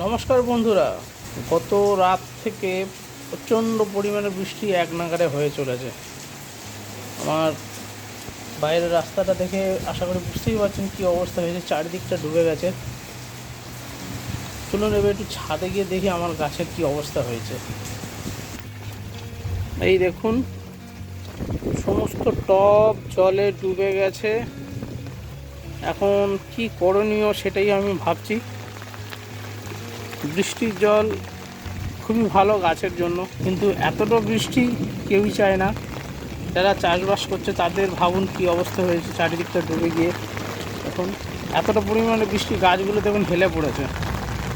নমস্কার বন্ধুরা, গত রাত থেকে প্রচণ্ড পরিমাণে বৃষ্টি এক নাগারে হয়ে চলেছে। আমার বাইরের রাস্তাটা দেখে আশা করি বুঝতেই পারছেন কী অবস্থা হয়েছে, চারিদিকটা ডুবে গেছে। চলুন এবার একটু ছাদে গিয়ে দেখি আমার গাছের কী অবস্থা হয়েছে। এই দেখুন, সমস্ত টব জলে ডুবে গেছে। এখন কি করণীয় সেটাই আমি ভাবছি। বৃষ্টির জল খুবই ভালো গাছের জন্য, কিন্তু এতটা বৃষ্টি কেউই চায় না। যারা চাষবাস করছে, তাদের ভাবুন কী অবস্থা হয়েছে চারিদিকটা ডুবে গিয়ে। এখন এতটা পরিমাণে বৃষ্টি, গাছগুলো দেখুন হেলে পড়েছে,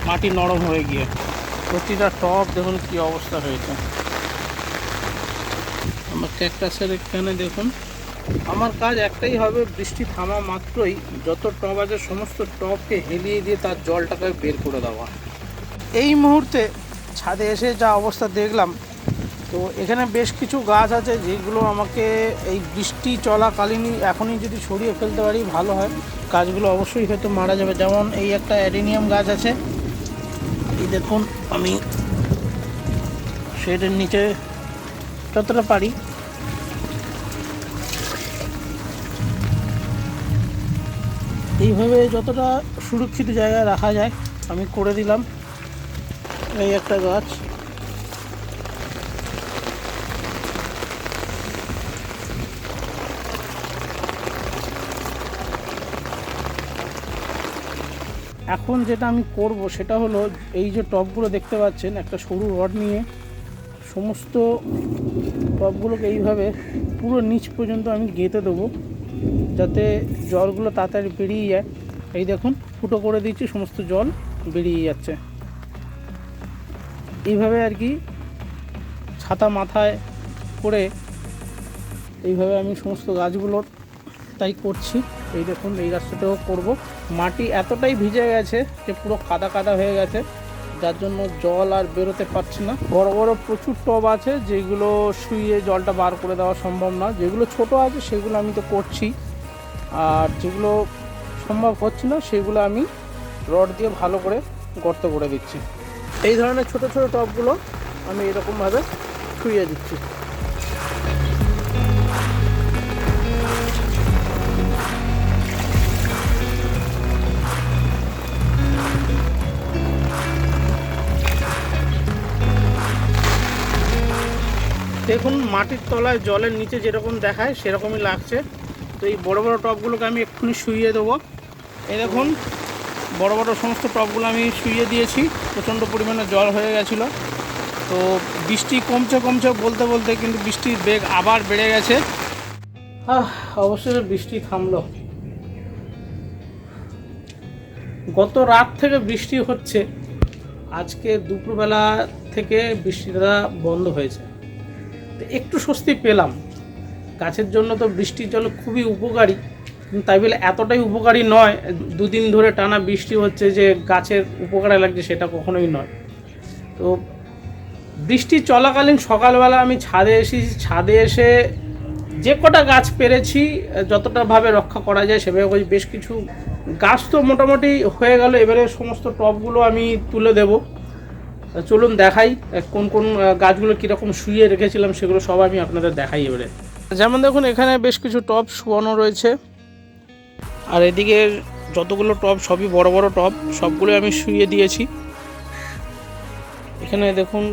মাটি নরম হয়ে গিয়ে। প্রতিটা টব দেখুন কী অবস্থা হয়েছে। আমার ক্যাকটাসের এখানে দেখুন। আমার কাজ একটাই হবে বৃষ্টি থামা মাত্রই যত টব আছে, সমস্ত টবকে হেলিয়ে দিয়ে তার জলটাকে বের করে দেওয়া। এই মুহূর্তে ছাদে এসে যা অবস্থা দেখলাম, তো এখানে বেশ কিছু গাছ আছে যেগুলো আমাকে এই বৃষ্টি চলাকালীনই এখনই যদি সরিয়ে ফেলতে পারি, ভালো হয়। গাছগুলো অবশ্যই হয়তো মারা যাবে। যেমন এই একটা অ্যাডেনিয়াম গাছ আছে। এই দেখুন, আমি শেডের নিচে যতটা পারি। এইভাবে যতটা সুরক্ষিত জায়গায় রাখা যায়, আমি করে দিলাম। এই একটা গাছ। এখন যেটা আমি করব সেটা হলো এই যে টবগুলো দেখতে পাচ্ছেন, একটা সরু রড নিয়ে সমস্ত টবগুলোকে এইভাবে পুরো নিচ পর্যন্ত আমি গেঁথে দেবো, যাতে জলগুলো তাড়াতাড়ি বেরিয়ে যায়। এই দেখুন, ফুটো করে দিচ্ছি সমস্ত জল বেরিয়ে যাচ্ছে। এইভাবে আর কি ছাতা মাথায় করে এইভাবে আমি সমস্ত গাছগুলোর তাই করছি। এই দেখুন, এই রাস্তাটাও করব। মাটি এতটাই ভিজে গেছে যে পুরো কাদা কাদা হয়ে গেছে, যার জন্য জল আর বেরোতে পারছে না। বড় বড় প্রচুর টব আছে, যেগুলো শুয়ে জলটা বার করে দেওয়া সম্ভব না। যেগুলো ছোট আছে, সেগুলো আমি তো করছি। আর যেগুলো সম্ভব হচ্ছে না, সেগুলো আমি রড দিয়ে ভালো করে গর্ত করে দিচ্ছি। এই ধরনের ছোট ছোট টবগুলো আমি এরকমভাবে শুয়ে দিচ্ছি। দেখুন, মাটির তলায় জলের নিচে যেরকম দেখায় সেরকমই লাগছে। তো এই বড় বড় টবগুলোকে আমি এক্ষুনি শুইয়ে দেবো। এই দেখুন বড় বড় সমস্ত টবগুলো আমি শুইয়ে দিয়েছি, প্রচণ্ড পরিমাণে জল হয়ে গেছিল। তো বৃষ্টি কমছে কমছে বলতে বলতে কিন্তু বৃষ্টির বেগ আবার বেড়ে গেছে। অবশ্যই বৃষ্টি থামলো। গত রাত থেকে বৃষ্টি হচ্ছে। আজকে দুপুরবেলা থেকে বৃষ্টিটা বন্ধ হয়েছে। একটু স্বস্তি পেলাম। গাছের জন্য তো বৃষ্টির জল খুবই উপকারী। তাই বলে এতটাই উপকারী নয়, দুদিন ধরে টানা বৃষ্টি হচ্ছে যে গাছের উপকারে লাগছে সেটা কখনোই নয়। তো বৃষ্টি চলাকালীন সকালবেলা আমি ছাদে এসেছি, ছাদে এসে যে কটা গাছ পেরেছি, যতটা ভাবে রক্ষা করা যায় সেভাবে। বেশ কিছু গাছ তো মোটামুটি হয়ে গেল, এবারে সমস্ত টবগুলো আমি তুলে দেব। চলুন দেখাই, কোন কোন গাছগুলো কীরকম শুয়ে রেখেছিলাম সেগুলো সব আমি আপনাদের দেখাই এবারে। যেমন দেখুন, এখানে বেশ কিছু টব শুয়ানো রয়েছে। আর এদিকে যতগুলো টব, সবই বড় বড় টব সবগুলো আমি শুয়ে দিয়েছি। এখানে দেখুন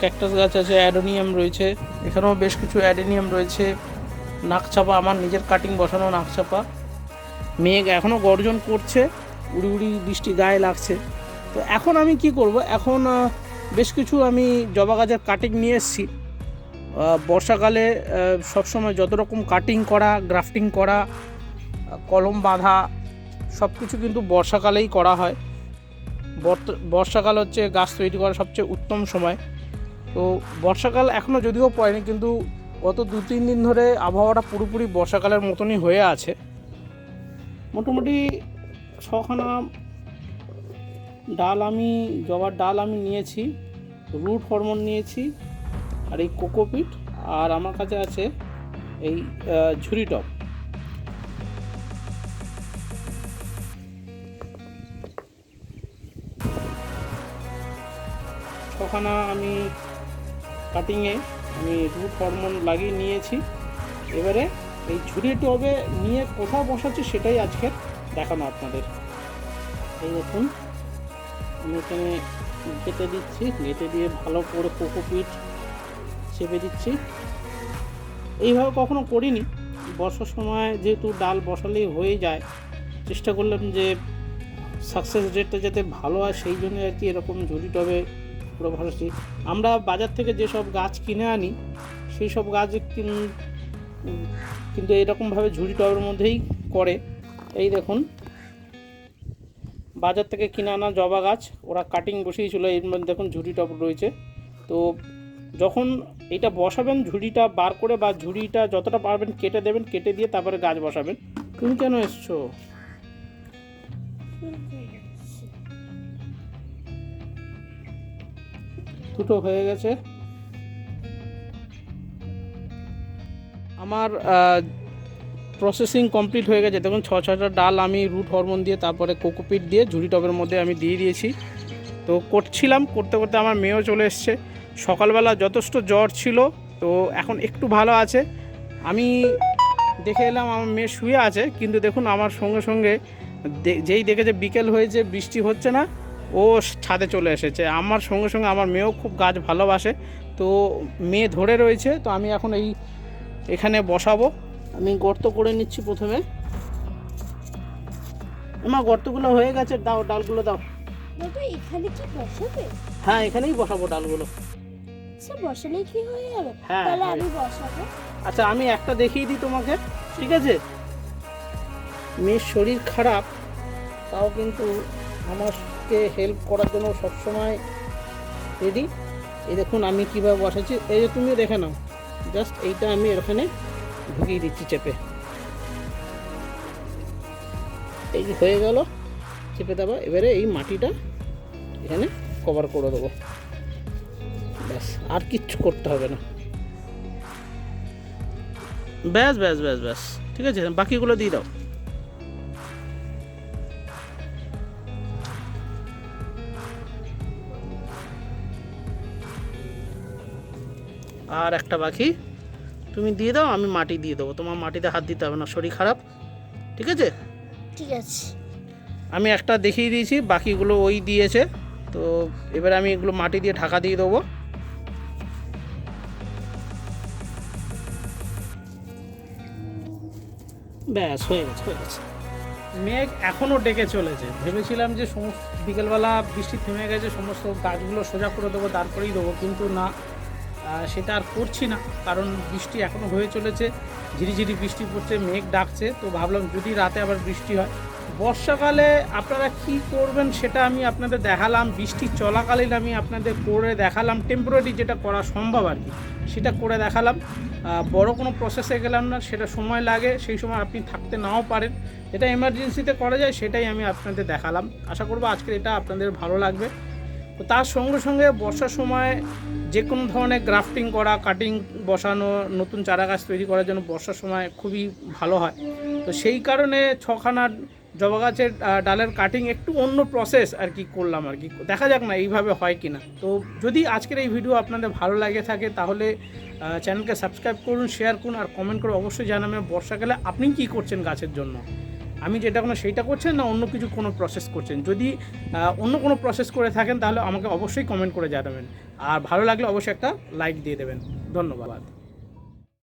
ক্যাকটাস গাছ আছে, অ্যাডোনিয়াম রয়েছে। এখানেও বেশ কিছু অ্যাডোনিয়াম রয়েছে। নাকচাপা, আমার নিজের কাটিং বসানো নাকচাপা। মেঘ এখনও গর্জন করছে, উড়ি উড়ি বৃষ্টি গায়ে লাগছে। তো এখন আমি কি করব? এখন বেশ কিছু আমি জবা গাছের কাটিং নিয়ে এসেছি। বর্ষাকালে সবসময় যত রকম কাটিং করা গ্রাফটিং করা কলম বাঁধা সব কিছু কিন্তু বর্ষাকালেই করা হয়। বর্ষাকাল হচ্ছে গাছ তৈরি করার সবচেয়ে উত্তম সময়। তো বর্ষাকাল এখনও যদিও পড়েনি, কিন্তু গত দু, তিন দিন ধরে আবহাওয়াটা পুরোপুরি বর্ষাকালের মতনই হয়ে আছে। মোটামুটি ছখানা ডাল আমি, জবার ডাল আমি নিয়েছি, রুট হরমোন নিয়েছি, আর এই কোকোপিট, আর আমার কাছে আছে এই ঝুরি টপ। ছখানা আমি কাটিংয়ে আমি রুট হরমোন লাগিয়ে নিয়েছি। এবারে এই ঝুড়ি টবে নিয়ে কোথাও বসাচ্ছি সেটাই আজকে দেখানো আপনাদের। এই দেখুন, আমি এখানে গেঁথে দিচ্ছি গেঁথে দিয়ে ভালো করে কোকোপিট চেপে দিচ্ছি। এইভাবে কখনো করিনি। বর্ষার সময় যেহেতু ডাল বসালেই হয়ে যায়, চেষ্টা করলাম যে সাকসেস রেটটা যাতে ভালো হয়, সেই জন্য আর কি এরকম ঝুড়ি টবে পুরো আমরা বাজার থেকে যেসব গাছ কিনে আনি, সেই সব গাছ কিন- কিন্তু এরকমভাবে ঝুড়ি টবের মধ্যেই করে। এই দেখুন, বাজার থেকে কিনে আনা জবা গাছ, ওরা কাটিং বসিয়েছিল, এর মধ্যে দেখুন ঝুড়ি টব রয়েছে। তো যখন এটা বসাবেন, ঝুড়িটা বার করে বা ঝুড়িটা যতটা পারবেন কেটে দেবেন, কেটে দিয়ে তারপরে গাছ বসাবেন। তুমি কেন এসছো? দুটো হয়ে গেছে। আমার প্রসেসিং কমপ্লিট হয়ে গেছে। দেখুন, ছ ছটা ডাল আমি রুট হরমোন দিয়ে, তারপরে কোকোপিট দিয়ে, ঝুড়ি টবের মধ্যে আমি দিয়ে দিয়েছি। তো করছিলাম, করতে করতে আমার মেয়েও চলে এসছে। সকালবেলা যথেষ্ট জ্বর ছিল, তো এখন একটু ভালো আছে। আমি দেখে এলাম, আমার মেয়ে শুয়ে আছে, কিন্তু দেখুন, আমার সঙ্গে সঙ্গে যেই দেখেছে বিকেল হয়েছে, বৃষ্টি হচ্ছে না। ও ছাদে চলে এসেছে। আমার সঙ্গে সঙ্গে আমার মেয়েও খুব গাছ ভালোবাসে। তো মেয়ে ধরে রয়েছে তো আমি এখন এই এখানে বসাবো। আমি গর্ত করে নিচ্ছি প্রথমে। আমার গর্তগুলো হয়ে গেছে দাও ডালগুলো দাও। এখানে কি বসাবে? হ্যাঁ এখানেই বসাবো ডালগুলো। বসালে কি হয়ে যাবে? হ্যাঁ, তাহলে। আমি বসাবো। আচ্ছা আমি একটা দেখিয়ে দিই তোমাকে ঠিক আছে? মেয়ের শরীর খারাপ তাও কিন্তু আমাকে হেল্প করার জন্য সবসময় রেডি এই দেখুন, আমি কীভাবে বসাচ্ছি। এই যে তুমিও দেখে নাও। জাস্ট এইটা আমি এখানে ঢুকিয়ে দিচ্ছি চেপে। এই হয়ে গেল, চেপে দেবো। এবারে এই মাটিটা এখানে কভার করে দেবো। ব্যাস, আর কিচ্ছু করতে হবে না। ব্যাস ব্যাস ব্যাস ব্যাস। ঠিক আছে? বাকিগুলো দিয়ে দাও। আর একটা বাকি। তুমি দিয়ে দাও আমি মাটি দিয়ে দেবো। তোমার মাটিতে হাত দিতে হবে না শরীর খারাপ। ঠিক আছে? ঠিক আছে। আমি একটা দেখিয়ে দিয়েছি বাকিগুলো ওই দিয়েছে। তো এবারে আমি এগুলো মাটি দিয়ে ঢাকা দিয়ে দেবো। ব্যাস হয়ে গেছে হয়ে গেছে। মেঘ এখনও ডেকে চলেছে। ভেবেছিলাম যে সমস্ত বিকেলবেলা বৃষ্টি থেমে গেছে সমস্ত গাছগুলো সোজা করে দেবো তারপরেই দেবো কিন্তু না। সেটা আর করছি না, কারণ বৃষ্টি এখনও হয়ে চলেছে, ঝিরিঝিরি বৃষ্টি পড়ছে, মেঘ ডাকছে, তো ভাবলাম যদি রাতে আবার বৃষ্টি হয়। বর্ষাকালে আপনারা কি করবেন সেটা আমি আপনাদের দেখালাম, বৃষ্টি চলাকালীন আমি আপনাদের করে দেখালাম টেম্পোরারি যেটা করা সম্ভব আর কি, সেটা করে দেখালাম। বড় কোনো প্রসেসে গেলাম না, সেটা সময় লাগে, সেই সময় আপনি থাকতে নাও পারেন। যেটা এমার্জেন্সিতে করা যায়, সেটাই আমি আপনাদের দেখালাম। আশা করব আজকের এটা আপনাদের ভালো লাগবে। তো তার সঙ্গে সঙ্গে বর্ষার সময় যে কোনো ধরনের গ্রাফটিং করা, কাটিং, বসানো, নতুন চারা গাছ তৈরি করার জন্য বর্ষার সময় খুবই ভালো হয়। তো সেই কারণে ছখানা জবা গাছের ডালের কাটিং একটু অন্য প্রসেস আর কি করলাম আর কি। দেখা যাক না এইভাবে হয় কি না তো যদি আজকের এই ভিডিও আপনাদের ভালো লাগে থাকে, তাহলে চ্যানেলকে সাবস্ক্রাইব করুন শেয়ার করুন, আর কমেন্ট করে অবশ্যই জানাবেন বর্ষাকালে আপনি কি করছেন গাছের জন্য। আমি যেটা কোনো সেইটা করছেন না অন্য কিছু কোনো প্রসেস করছেন? যদি অন্য কোনো প্রসেস করে থাকেন তাহলে আমাকে অবশ্যই কমেন্ট করে জানাবেন। আর ভালো লাগলে অবশ্যই একটা লাইক দিয়ে দেবেন। ধন্যবাদ।